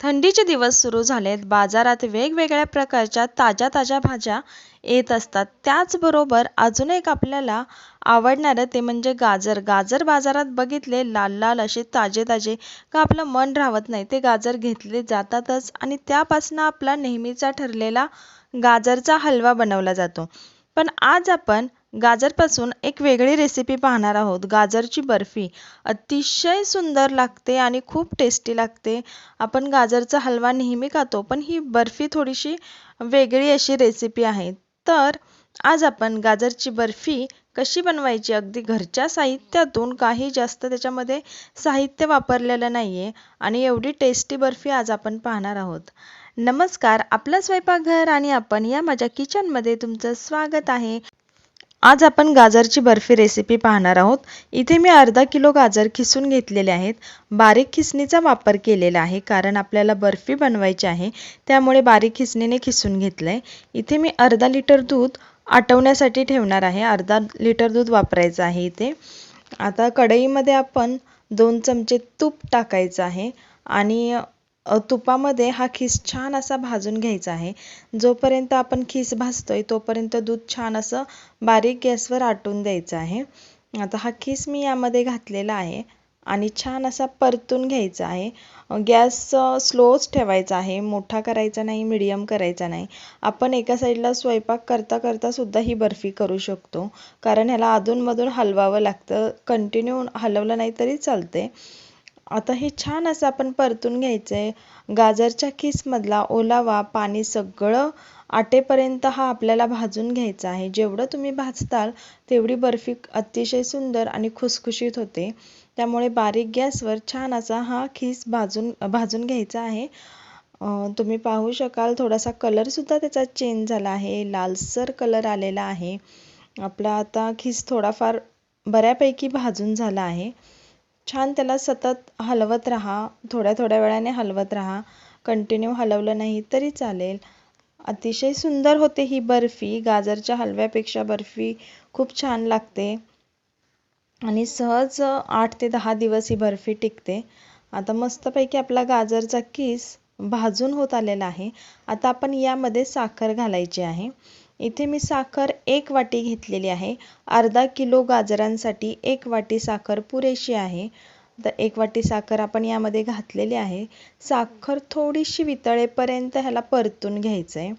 थंडीचे दिवस सुरू झालेत. बाजारात वेगवेगळ्या प्रकारच्या ताज्या ताज्या भाज्या येत असतात. त्याचबरोबर अजून एक आपल्याला आवडणारं ते म्हणजे गाजर. गाजर बाजारात बघितले लाल लाल असे ताजे ताजे का आपलं मन राहत नाही. ते गाजर घेतले जातातच आणि त्यापासून आपला नेहमीचा ठरलेला गाजरचा हलवा बनवला जातो. पण आज आपण गाजरपासून एक वेगळी रेसिपी पाहणार आहोत. गाजरची बर्फी. अतिशय सुंदर लागते आणि खूप टेस्टी लागते. आपण गाजरचा हलवा नेहमी खातो पण ही बर्फी थोडीशी वेगळी अशी रेसिपी आहे. तर आज आपण गाजरची बर्फी कशी बनवायची अगदी घरच्या साहित्यातून काही जास्त त्याच्यामध्ये साहित्य वापरलेलं नाही आहे आणि एवढी टेस्टी बर्फी आज आपण पाहणार आहोत. नमस्कार आपलं स्वयंपाकघर आणि आपण या माझ्या किचनमध्ये तुमचं स्वागत आहे. आज आपण गाजरची बर्फी रेसिपी पाहणार आहोत. इथे मी अर्धा किलो गाजर खिसून घेतलेले आहेत. बारीक खिसणीचा वापर केलेला आहे कारण आपल्याला बर्फी बनवायची आहे त्यामुळे बारीक खिसणीने खिसून घेतलं आहे. इथे मी अर्धा लिटर दूध आटवण्यासाठी ठेवणार आहे. अर्धा लिटर दूध वापरायचं आहे इथे. आता कढईमध्ये आपण दोन चमचे तूप टाकायचं आहे आणि तुपामध्ये हा खीस छान असा भाजून घ्यायचा आहे. जोपर्यंत आपण खीस भाजतोय तोपर्यंत दूध छान असं बारीक गॅसवर आटून द्यायचं आहे. आता हा खीस मी यामध्ये घातलेला आहे आणि छान असा परतून घ्यायचा आहे. गॅस स्लोच ठेवायचा आहे. मोठा करायचा नाही, मिडियम करायचा नाही. आपण एका साईडला स्वयंपाक करता करता सुद्धा ही बर्फी करू शकतो. कारण ह्याला अधूनमधून हलवावं लागतं. कंटिन्यू हलवलं नाही तरी चालते. आता हे छान असं आपण परतून घ्यायचं आहे. गाजरच्या खीसमधला ओलावा, पाणी सगळं आटेपर्यंत हा आपल्याला भाजून घ्यायचा आहे. जेवढं तुम्ही भाजताल तेवढी बर्फी अतिशय सुंदर आणि खुसखुशीत होते. त्यामुळे बारीक गॅसवर छान असा हा खीस भाजून भाजून घ्यायचा आहे. तुम्ही पाहू शकाल थोडासा कलरसुद्धा त्याचा चेंज झाला आहे. लालसर कलर आलेला आहे. आपला आता खीस थोडाफार बऱ्यापैकी भाजून झाला आहे. छान त्याला सतत हलवत राहा. थोड्या थोड्या वेळाने हलवत राहा. कंटिन्यू हलवलं नाही तरी चालेल. अतिशय सुंदर होते ही बर्फी. गाजरच्या हलव्यापेक्षा बर्फी खूप छान लागते आणि सहज आठ ते दहा दिवस ही बर्फी टिकते. आता मस्तपैकी आपला गाजरचा किस भाजून होत आलेला आहे. आता आपण यामध्ये साखर घालायची आहे. इथे मी साखर एक वाटी घेतलेली आहे. अर्धा किलो गाजरांसाठी एक वाटी साखर पुरेशी आहे. तर एक वाटी साखर आपण यामध्ये घातलेली आहे. साखर थोडीशी वितळेपर्यंत ह्याला परतून घ्यायचं आहे.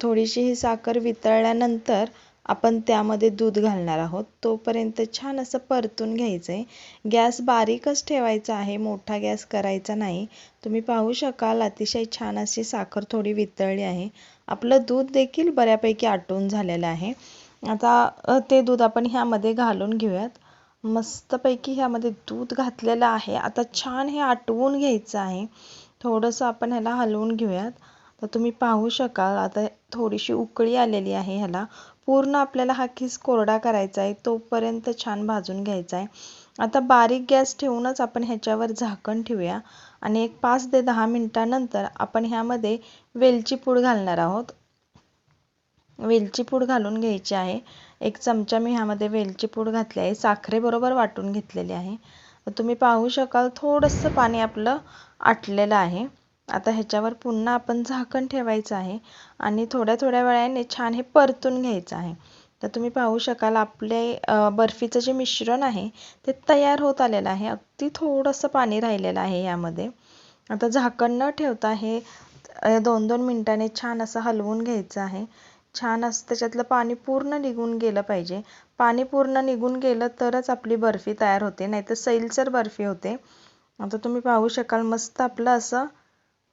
थोडीशी ही साखर वितळल्यानंतर आपण त्यामध्ये दूध घालणार आहोत. तोपर्यंत छान असं परतून घ्यायचं आहे. गॅस बारीकच ठेवायचा आहे. मोठा गॅस करायचा नाही. तुम्ही पाहू शकाल अतिशय छान अशी साखर थोडी वितळली आहे. आपलं दूध देखील बऱ्यापैकी आटून झालेलं आहे. आता ते दूध आपण ह्यामध्ये घालून घेऊयात. मस्तपैकी ह्यामध्ये दूध घातलेलं आहे. आता छान हे आटवून घ्यायचं आहे. थोडंसं आपण ह्याला हलवून घेऊयात. तर तुम्ही पाहू शकाल आता थोडीशी उकळी आलेली आहे ह्याला. पूर्ण आपल्याला हा खीस कोरडा करायचा आहे. तोपर्यंत छान भाजून घ्यायचा आहे. आता बारीक गॅस ठेवूनच आपण ह्याच्यावर झाकण ठेवूया आणि एक पाच ते दहा मिनटानंतर आपण ह्यामध्ये वेलची पूड घालणार आहोत. वेलची पूड घालून घ्यायची आहे. एक चमचा मी ह्यामध्ये वेलची पूड घातली आहे. साखरेबरोबर वाटून घेतलेली आहे. तुम्ही पाहू शकाल थोडंसं पाणी आपलं आटलेलं आहे. आता ह्याच्यावर पुन्हा आपण झाकण ठेवायचं आहे आणि थोड्या थोड्या वेळाने छान हे परतून घ्यायचं आहे. तर तुम्ही पाहू शकाल आपले बर्फीचं जे मिश्रण आहे ते तयार होत आलेलं आहे. अगदी थोडंसं पाणी राहिलेलं आहे यामध्ये. आता झाकण न ठेवता हे दोन दोन मिनिटांनी छान असं हलवून घ्यायचं आहे. छान असं त्याच्यातलं पाणी पूर्ण निघून गेलं पाहिजे. पाणी पूर्ण निघून गेलं तरच आपली बर्फी तयार होते. नाहीतर सैलसर बर्फी होते. आता तुम्ही पाहू शकाल मस्त आपलं असं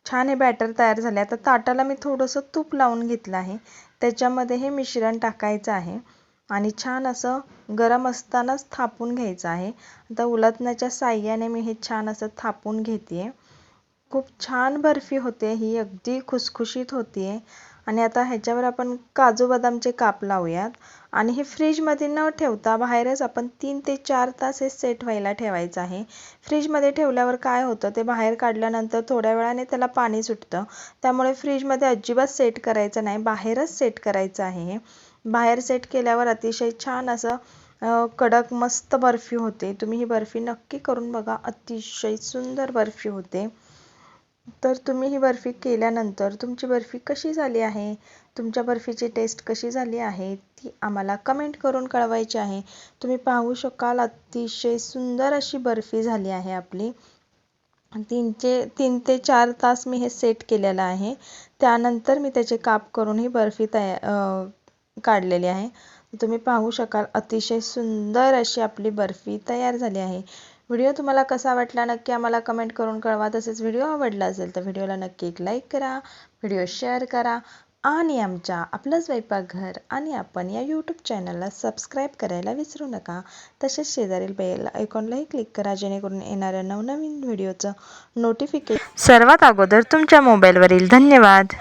छान हे बॅटर तयार झालं आता ताटाला मी थोडंसं तूप लावून घेतलं आहे. त्याच्यामध्ये हे मिश्रण टाकायचं आहे आणि छान असं गरम असतानाच थापून घ्यायचं आहे. आता उलथण्याच्या साहाय्याने मी हे छान असं थापून घेते खूप छान बर्फी होते ही. अगदी खुसखुशीत होते आणि आता ह्याच्यावर आपण काजू बदामचे काप लावूयात आणि हे फ्रीजमध्ये न ठेवता बाहेरच आपण तीन ते चार तास हे सेट व्हायला ठेवायचं आहे. फ्रीजमध्ये ठेवल्यावर काय होतं ते बाहेर काढल्यानंतर थोड्या वेळाने त्याला पाणी सुटतं. त्यामुळे फ्रीजमध्ये अजिबात सेट करायचं नाही. बाहेरच सेट करायचं आहे बाहेर सेट केल्यावर अतिशय छान असं कडक मस्त बर्फी होते. तुम्ही ही बर्फी नक्की करून बघा. अतिशय सुंदर बर्फी होते. तर तुम्ही ही बर्फी केल्यानंतर तुमची बर्फी कशी झाली आहे? तुमच्या बर्फीची टेस्ट कशी झाली आहे? ती आम्हाला कमेंट करून कळवायची आहे. तुम्ही पाहू शकाल अतिशय सुंदर अशी बर्फी झाली आहे आपली. तीनचे तीन ते चार तास मी हे सेट केलेलं आहे. त्यानंतर मी त्याचे काप करून ही बर्फी तया काढलेली आहे. तुम्ही पाहू शकाल अतिशय सुंदर अशी आपली बर्फी तयार झाली आहे. व्हिडिओ तुम्हाला कसा वाटला नक्की आम्हाला कमेंट करून कळवा. तसेच व्हिडिओ आवडला असेल तर व्हिडिओला नक्की एक लाईक करा व्हिडिओ शेअर करा आणि आमच्या आपलं स्वयंपाकघर आणि आपण या यूट्यूब चॅनलला सबस्क्राईब करायला विसरू नका. तसेच शेजारील बेल आयकॉनलाही क्लिक करा जेणेकरून येणाऱ्या नवनवीन व्हिडिओचं नोटिफिकेशन सर्वात अगोदर तुमच्या मोबाईलवरील धन्यवाद.